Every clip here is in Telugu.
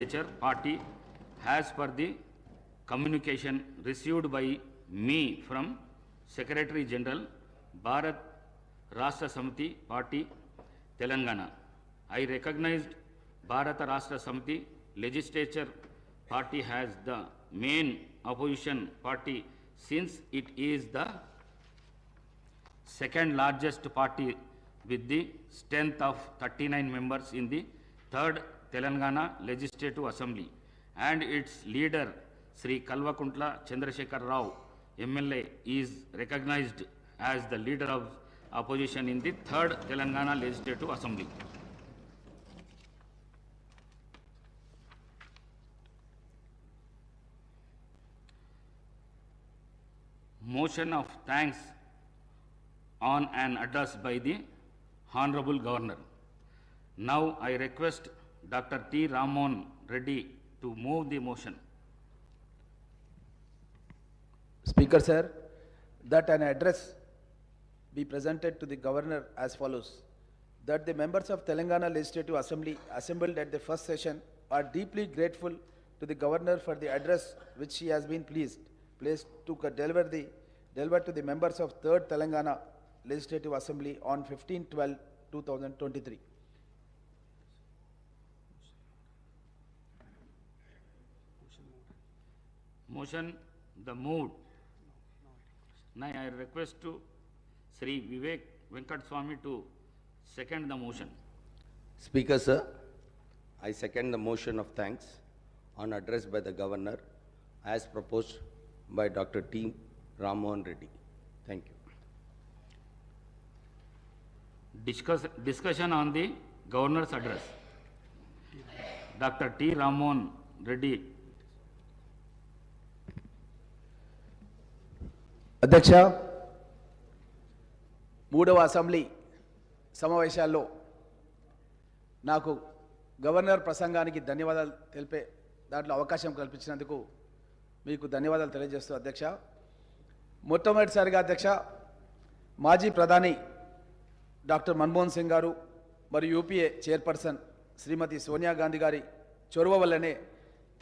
legislature party has per the communication received by me from Secretary General Bharat Rashtra Samiti Party Telangana. I recognized Bharata Rashtra Samiti legislature party has the main opposition party since it is the second largest party with the strength of 39 members in the third Telangana Legislative Assembly and its leader Sri Kalvakuntla Chandrasekhar Rao MLA is recognized as the leader of opposition in the third Telangana Legislative Assembly. Motion of thanks on an address by the Honorable Governor. Now I request Dr. T. Ramon Reddy to move the motion. Speaker, sir, that an address be presented to the governor as follows. That the members of Telangana Legislative Assembly assembled at the first session are deeply grateful to the governor for the address which he has been pleased, placed to deliver the, deliver to the members of third Telangana Legislative Assembly on 15-12-2023. Motion, the mood. Now I request to Sri Vivek Venkat Swami to second the motion. Speaker, sir, I second the motion of thanks on address by the governor as proposed by Dr. T. Ramon Reddy. Thank you. Discuss, discussion on the governor's address. Dr. T. Ramon Reddy, అధ్యక్ష. మూడవ అసెంబ్లీ సమావేశాల్లో నాకు గవర్నర్ ప్రసంగానికి ధన్యవాదాలు తెలిపే దాంట్లో అవకాశం కల్పించినందుకు మీకు ధన్యవాదాలు తెలియజేస్తూ అధ్యక్ష. మొట్టమొదటిసారిగా అధ్యక్ష మాజీ ప్రధాని డాక్టర్ మన్మోహన్ సింగ్ గారు మరియు యూపీఏ చైర్పర్సన్ శ్రీమతి సోనియా గాంధీ గారి చొరవ వల్లనే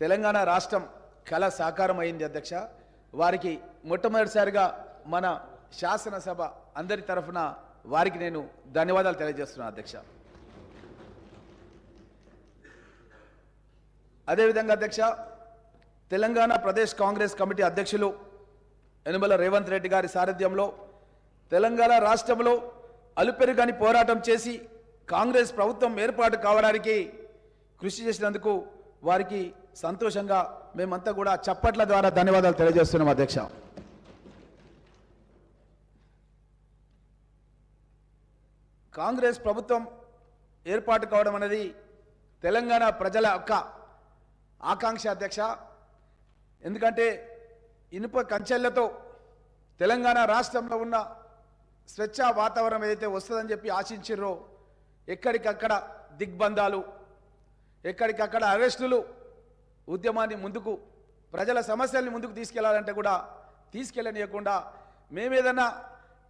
తెలంగాణ రాష్ట్రం కళ సాకారం అయింది అధ్యక్ష. వారికి మొట్టమొదటిసారిగా మన శాసనసభ అందరి తరఫున వారికి నేను ధన్యవాదాలు తెలియజేస్తున్నాను అధ్యక్ష. అదేవిధంగా అధ్యక్ష తెలంగాణ ప్రదేశ్ కాంగ్రెస్ కమిటీ అధ్యక్షులు యనుమల రేవంత్ రెడ్డి గారి సారథ్యంలో తెలంగాణ రాష్ట్రంలో అలుపెరుగని పోరాటం చేసి కాంగ్రెస్ ప్రభుత్వం ఏర్పాటు కావడానికి కృషి చేసినందుకు వారికి సంతోషంగా మేమంతా కూడా చప్పట్ల ద్వారా ధన్యవాదాలు తెలియజేస్తున్నాం అధ్యక్ష. కాంగ్రెస్ ప్రభుత్వం ఏర్పాటు కావడం అనేది తెలంగాణ ప్రజల యొక్క ఆకాంక్ష అధ్యక్ష. ఎందుకంటే ఇనుప కంచెళ్ళతో తెలంగాణ రాష్ట్రంలో ఉన్న స్వచ్ఛ వాతావరణం ఏదైతే వస్తుందని చెప్పి ఆశించిర్రో ఎక్కడికక్కడ దిగ్బంధాలు ఎక్కడికక్కడ అరెస్టులు ఉద్యమాన్ని ముందుకు ప్రజల సమస్యల్ని ముందుకు తీసుకెళ్ళాలంటే కూడా తీసుకెళ్ళనీయకుండా మేమేదన్నా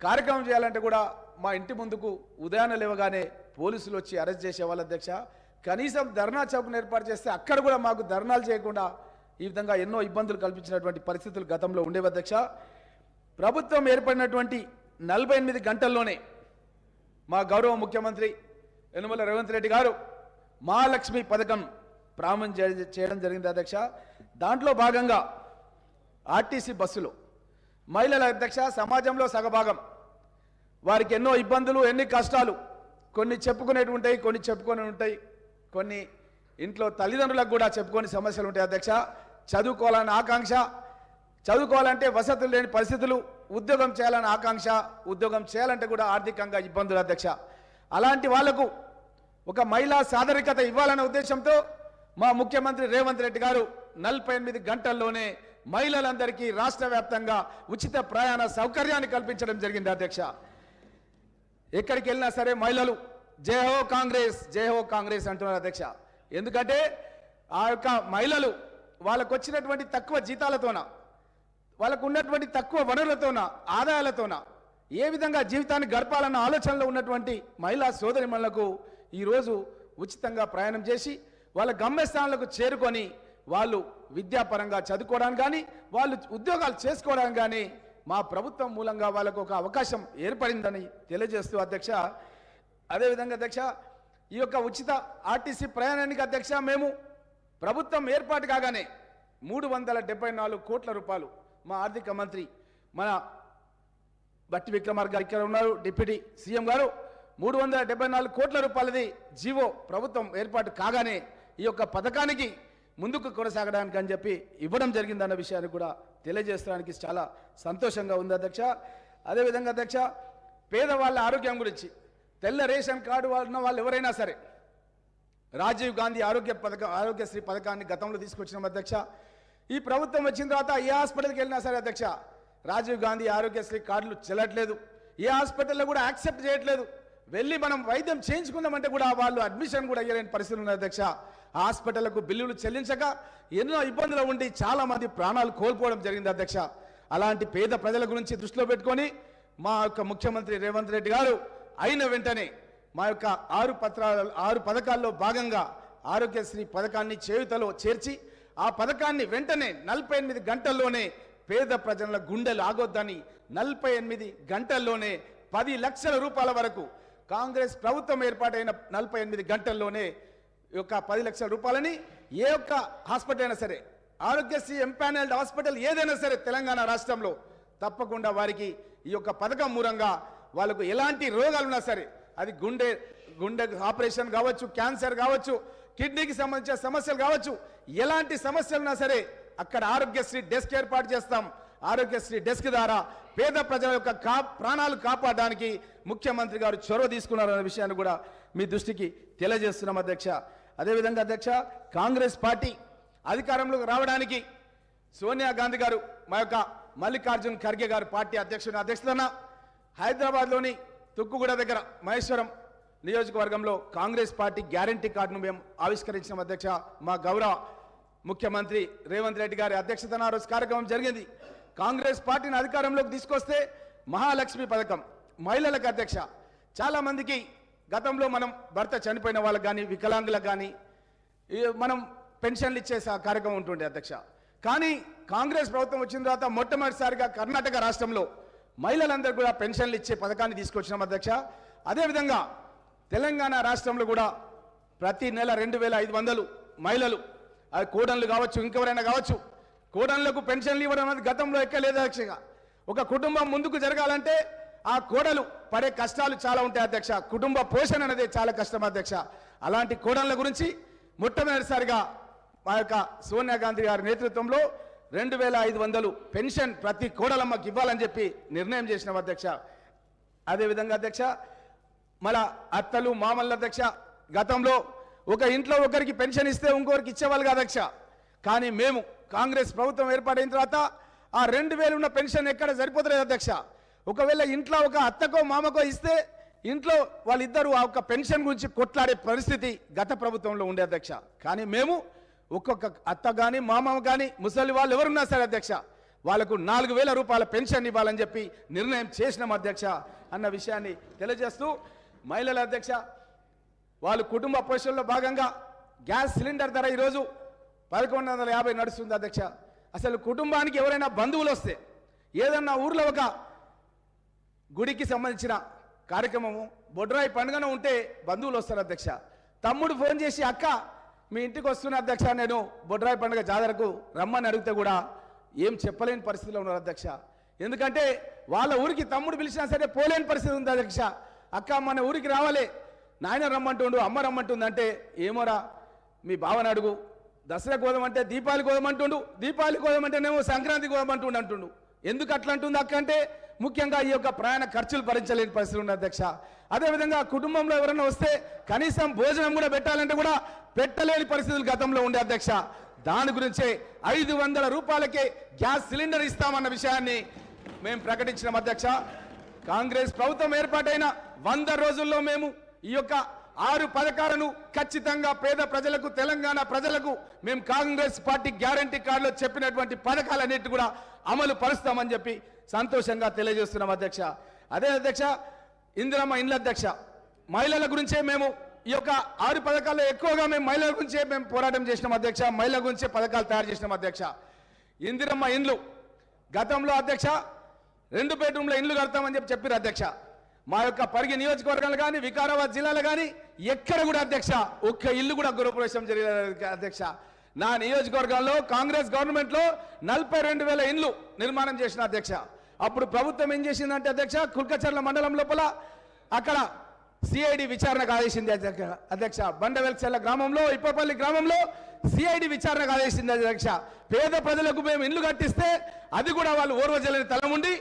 కార్యక్రమం చేయాలంటే కూడా మా ఇంటి ముందుకు ఉదయాన్నే లేవగానే పోలీసులు వచ్చి అరెస్ట్ చేసేవాళ్ళు అధ్యక్ష. కనీసం ధర్నా చౌక్ను ఏర్పాటు చేస్తే అక్కడ కూడా మాకు ధర్నాలు చేయకుండా ఈ విధంగా ఎన్నో ఇబ్బందులు కల్పించినటువంటి పరిస్థితులు గతంలో ఉండేవి అధ్యక్ష. ప్రభుత్వం ఏర్పడినటువంటి నలభై ఎనిమిది గంటల్లోనే మా గౌరవ ముఖ్యమంత్రి యనమల రేవంత్ రెడ్డి గారు మహాలక్ష్మి పథకం ప్రారంభం చేయడం జరిగింది అధ్యక్ష. దాంట్లో భాగంగా ఆర్టీసీ బస్సులు మహిళల అధ్యక్ష సమాజంలో సగభాగం. వారికి ఎన్నో ఇబ్బందులు ఎన్ని కష్టాలు కొన్ని చెప్పుకునేవి ఉంటాయి కొన్ని చెప్పుకొని ఉంటాయి. కొన్ని ఇంట్లో తల్లిదండ్రులకు కూడా చెప్పుకొని సమస్యలు ఉంటాయి అధ్యక్ష. చదువుకోవాలన్న ఆకాంక్ష. చదువుకోవాలంటే వసతులు లేని పరిస్థితులు ఉద్యోగం చేయాలన్న ఆకాంక్ష. ఉద్యోగం చేయాలంటే కూడా ఆర్థికంగా ఇబ్బందులు అధ్యక్ష. అలాంటి వాళ్ళకు ఒక మహిళా సాదరికత ఇవ్వాలన్న ఉద్దేశంతో మా ముఖ్యమంత్రి రేవంత్ రెడ్డి గారు నలభై ఎనిమిది గంటల్లోనే మహిళలందరికీ రాష్ట్ర వ్యాప్తంగా ఉచిత ప్రయాణ సౌకర్యాన్ని కల్పించడం జరిగింది అధ్యక్ష. ఎక్కడికి వెళ్ళినా సరే మహిళలు జై హో కాంగ్రెస్ జై హో కాంగ్రెస్ అంటున్నారు అధ్యక్ష. ఎందుకంటే ఆ యొక్క మహిళలు వాళ్ళకు వచ్చినటువంటి తక్కువ జీతాలతోన వాళ్ళకు ఉన్నటువంటి తక్కువ వనరులతోన ఆదాయాలతోన ఏ విధంగా జీవితాన్ని గడపాలన్న ఆలోచనలో ఉన్నటువంటి మహిళా సోదరిమణులకు ఈరోజు ఉచితంగా ప్రయాణం చేసి వాళ్ళ గమ్యస్థానాలకు చేరుకొని వాళ్ళు విద్యాపరంగా చదువుకోవడానికి కానీ వాళ్ళు ఉద్యోగాలు చేసుకోవడానికి కానీ మా ప్రభుత్వం మూలంగా వాళ్ళకు ఒక అవకాశం ఏర్పడిందని తెలియజేస్తూ అధ్యక్ష. అదేవిధంగా అధ్యక్ష ఈ యొక్క ఉచిత ఆర్టీసీ ప్రయాణానికి అధ్యక్ష మేము ప్రభుత్వం ఏర్పాటు కాగానే మూడు వందల డెబ్బై నాలుగు కోట్ల రూపాయలు మా ఆర్థిక మంత్రి మన బట్టి విక్రమార్ గారు ఇక్కడ ఉన్నారు డిప్యూటీ సీఎం గారు. మూడు వందల డెబ్బై నాలుగు కోట్ల రూపాయలది జీవో ప్రభుత్వం ఏర్పాటు కాగానే ఈ యొక్క పథకానికి ముందుకు కొనసాగడానికి అని చెప్పి ఇవ్వడం జరిగిందన్న విషయాన్ని కూడా తెలియజేసడానికి చాలా సంతోషంగా ఉంది అధ్యక్ష. అదేవిధంగా అధ్యక్ష పేదవాళ్ళ ఆరోగ్యం గురించి తెల్ల రేషన్ కార్డు వాడిన వాళ్ళు ఎవరైనా సరే రాజీవ్ గాంధీ ఆరోగ్య పథకం ఆరోగ్యశ్రీ పథకాన్ని గతంలో తీసుకొచ్చిన అధ్యక్ష. ఈ ప్రభుత్వం వచ్చిన తర్వాత ఏ హాస్పిటల్కి వెళ్ళినా సరే అధ్యక్ష రాజీవ్ గాంధీ ఆరోగ్యశ్రీ కార్డులు చెల్లట్లేదు. ఏ హాస్పిటల్లో కూడా యాక్సెప్ట్ చేయట్లేదు. వెళ్ళి మనం వైద్యం చేయించుకుందామంటే కూడా వాళ్ళు అడ్మిషన్ కూడా అయ్యలేని పరిస్థితులు ఉన్నాయి అధ్యక్ష. హాస్పిటళ్ళకు బిల్లులు చెల్లించక ఎన్నో ఇబ్బందులు ఉండి చాలామంది ప్రాణాలు కోల్పోవడం జరిగింది అధ్యక్ష. అలాంటి పేద ప్రజల గురించి దృష్టిలో పెట్టుకొని మా యొక్క ముఖ్యమంత్రి రేవంత్ రెడ్డి గారు అయిన వెంటనే మా యొక్క ఆరు పత్రాల ఆరు పథకాల్లో భాగంగా ఆరోగ్యశ్రీ పథకాన్ని చేయుతలో చేర్చి ఆ పథకాన్ని వెంటనే నలభై ఎనిమిది గంటల్లోనే పేద ప్రజల గుండెలు ఆగొద్దని నలభై ఎనిమిది గంటల్లోనే పది లక్షల రూపాయల వరకు కాంగ్రెస్ ప్రభుత్వం ఏర్పాటైన నలభై ఎనిమిది గంటల్లోనే యొక్క పది లక్షల రూపాయలని ఏ ఒక్క హాస్పిటల్ అయినా సరే ఆరోగ్యశ్రీ ఎంపానల్డ్ హాస్పిటల్ ఏదైనా సరే తెలంగాణ రాష్ట్రంలో తప్పకుండా వారికి ఈ యొక్క పథకం మూలంగా వాళ్ళకు ఎలాంటి రోగాలు ఉన్నా సరే అది గుండె గుండె ఆపరేషన్ కావచ్చు క్యాన్సర్ కావచ్చు కిడ్నీకి సంబంధించిన సమస్యలు కావచ్చు ఎలాంటి సమస్యలు ఉన్నా సరే అక్కడ ఆరోగ్యశ్రీ డెస్క్ ఏర్పాటు చేస్తాం. ఆరోగ్యశ్రీ డెస్క్ ద్వారా పేద ప్రజల యొక్క కా ప్రాణాలు కాపాడడానికి ముఖ్యమంత్రి గారు చొరవ తీసుకున్నారనే విషయాన్ని కూడా మీ దృష్టికి తెలియజేస్తున్నాం అధ్యక్ష. అదేవిధంగా అధ్యక్ష కాంగ్రెస్ పార్టీ అధికారంలోకి రావడానికి సోనియా గాంధీ గారు మా యొక్క మల్లికార్జున్ ఖర్గే గారు పార్టీ అధ్యక్షుని అధ్యక్షతన హైదరాబాద్లోని తుక్కుగూడ దగ్గర మహేశ్వరం నియోజకవర్గంలో కాంగ్రెస్ పార్టీ గ్యారంటీ కార్డును మేము ఆవిష్కరించిన అధ్యక్ష. మా గౌరవ ముఖ్యమంత్రి రేవంత్ రెడ్డి గారి అధ్యక్షతన ఆ రోజు కార్యక్రమం జరిగింది. కాంగ్రెస్ పార్టీని అధికారంలోకి తీసుకొస్తే మహాలక్ష్మి పథకం మహిళలకు అధ్యక్ష. చాలామందికి గతంలో మనం భర్త చనిపోయిన వాళ్ళకి కానీ వికలాంగులకు కానీ మనం పెన్షన్లు ఇచ్చే కార్యక్రమం ఉంటుండే అధ్యక్ష. కానీ కాంగ్రెస్ ప్రభుత్వం వచ్చిన తర్వాత మొట్టమొదటిసారిగా కర్ణాటక రాష్ట్రంలో మహిళలందరూ కూడా పెన్షన్లు ఇచ్చే పథకాన్ని తీసుకొచ్చినాం అధ్యక్ష. అదేవిధంగా తెలంగాణ రాష్ట్రంలో కూడా ప్రతి నెల రెండు వేల ఐదు వందలు మహిళలు అది కోడన్లు కావచ్చు ఇంకెవరైనా కావచ్చు కోడళ్ళకు పెన్షన్లు ఇవ్వడం అనేది గతంలో ఎక్కలేదు అధ్యక్షగా. ఒక కుటుంబం ముందుకు జరగాలంటే ఆ కోడలు పడే కష్టాలు చాలా ఉంటాయి అధ్యక్ష. కుటుంబ పోషణ అనేది చాలా కష్టం అధ్యక్ష. అలాంటి కోడన్ల గురించి మొట్టమొదటిసారిగా మా యొక్క సోనియా గాంధీ గారి నేతృత్వంలో రెండు వేల ఐదు వందలు పెన్షన్ ప్రతి కోడలమ్మకి ఇవ్వాలని చెప్పి నిర్ణయం చేసినాం అధ్యక్ష. అదేవిధంగా అధ్యక్ష మన అత్తలు మామల్ల అధ్యక్ష గతంలో ఒక ఇంట్లో ఒకరికి పెన్షన్ ఇస్తే ఇంకొకరికి ఇచ్చేవాళ్ళు కాదు అధ్యక్ష. కానీ మేము కాంగ్రెస్ ప్రభుత్వం ఏర్పాటైన తర్వాత ఆ రెండు వేలు ఉన్న పెన్షన్ ఎక్కడ సరిపోతలేదు అధ్యక్ష. ఒకవేళ ఇంట్లో ఒక అత్తకో మామకో ఇస్తే ఇంట్లో వాళ్ళిద్దరూ ఆ ఒక్క పెన్షన్ గురించి కొట్లాడే పరిస్థితి గత ప్రభుత్వంలో ఉండే అధ్యక్ష. కానీ మేము ఒక్కొక్క అత్త కానీ మామ కానీ ముసలి వాళ్ళు ఎవరున్నా సరే అధ్యక్ష వాళ్ళకు నాలుగు వేల రూపాయల పెన్షన్ ఇవ్వాలని చెప్పి నిర్ణయం చేసినాం అధ్యక్ష అన్న విషయాన్ని తెలియజేస్తూ మహిళల అధ్యక్ష వాళ్ళు కుటుంబ పోషణలో భాగంగా గ్యాస్ సిలిండర్ ధర ఈరోజు పదకొండు వందల యాభై నడుస్తుంది అధ్యక్ష. అసలు కుటుంబానికి ఎవరైనా బంధువులు వస్తే ఏదన్నా ఊర్లో ఒక గుడికి సంబంధించిన కార్యక్రమము బొడ్రాయి పండుగను ఉంటే బంధువులు వస్తారు అధ్యక్ష. తమ్ముడు ఫోన్ చేసి అక్క మీ ఇంటికి వస్తున్న అధ్యక్ష నేను బొడ్రాయి పండుగ జాతరకు రమ్మని అడిగితే కూడా ఏం చెప్పలేని పరిస్థితిలో ఉన్నారు అధ్యక్ష. ఎందుకంటే వాళ్ళ ఊరికి తమ్ముడు పిలిచినా సరే పోలేని పరిస్థితి ఉంది అధ్యక్ష. అక్క మన ఊరికి రావాలి. నాయన రమ్మంటుండు అమ్మ రమ్మంటుంది అంటే ఏమోరా మీ భావన అడుగు దసరా కోదమంటే దీపావళి కోదమంటుండు దీపావళి కోదమంటేనేమో సంక్రాంతి గోధుమ అంటుండు. ఎందుకు అట్లా అంటుంది అక్క అంటే ముఖ్యంగా ఈ యొక్క ప్రయాణ ఖర్చులు భరించలేని పరిస్థితి ఉంది అధ్యక్ష. అదేవిధంగా కుటుంబంలో ఎవరైనా వస్తే కనీసం భోజనం కూడా పెట్టాలంటే కూడా పెట్టలేని పరిస్థితులు గతంలో ఉండే అధ్యక్ష. దాని గురించే ఐదు వందల రూపాయలకే గ్యాస్ సిలిండర్ ఇస్తామన్న విషయాన్ని మేము ప్రకటించిన అధ్యక్ష. కాంగ్రెస్ ప్రభుత్వం ఏర్పాటైన వంద రోజుల్లో మేము ఈ యొక్క ఆరు పథకాలను ఖచ్చితంగా పేద ప్రజలకు తెలంగాణ ప్రజలకు మేము కాంగ్రెస్ పార్టీ గ్యారంటీ కార్డులో చెప్పినటువంటి పథకాలన్నిటి కూడా అమలు పరుస్తామని చెప్పి సంతోషంగా తెలియజేస్తున్నాం అధ్యక్ష. అదే అధ్యక్ష ఇందిరమ్మ ఇండ్ల అధ్యక్ష మహిళల గురించే మేము ఈ యొక్క ఆరు పథకాల్లో ఎక్కువగా మేము మహిళల గురించే మేము పోరాటం చేసినాం అధ్యక్ష మహిళల గురించే పథకాలు తయారు చేసినాం అధ్యక్ష. ఇందిరమ్మ ఇండ్లు గతంలో అధ్యక్ష రెండు బెడ్రూమ్ల ఇండ్లు కడతామని చెప్పి చెప్పారు అధ్యక్ష. మా యొక్క పరిగి నియోజకవర్గాలు కానీ వికారాబాద్ జిల్లాలో కానీ ఎక్కడ కూడా అధ్యక్ష ఒక్క ఇల్లు కూడా గృహప్రవేశం జరిగే అధ్యక్ష. నా నియోజకవర్గాల్లో కాంగ్రెస్ గవర్నమెంట్లో నలభై రెండు వేల ఇండ్లు నిర్మాణం చేసిన అధ్యక్ష. అప్పుడు ప్రభుత్వం ఏం చేసిందంటే అధ్యక్ష కుల్కచర్ల మండలం లోపల అక్కడ సిఐడి విచారణకు ఆదేశింది అధ్యక్ష అధ్యక్ష. బండవెల్చెల్ల గ్రామంలో ఇప్పపల్లి గ్రామంలో సిఐడి విచారణకు ఆదేశింది అధ్యక్ష. పేద ప్రజలకు మేము ఇల్లు కట్టిస్తే అది కూడా వాళ్ళు ఓర్వజలని తల ఉండి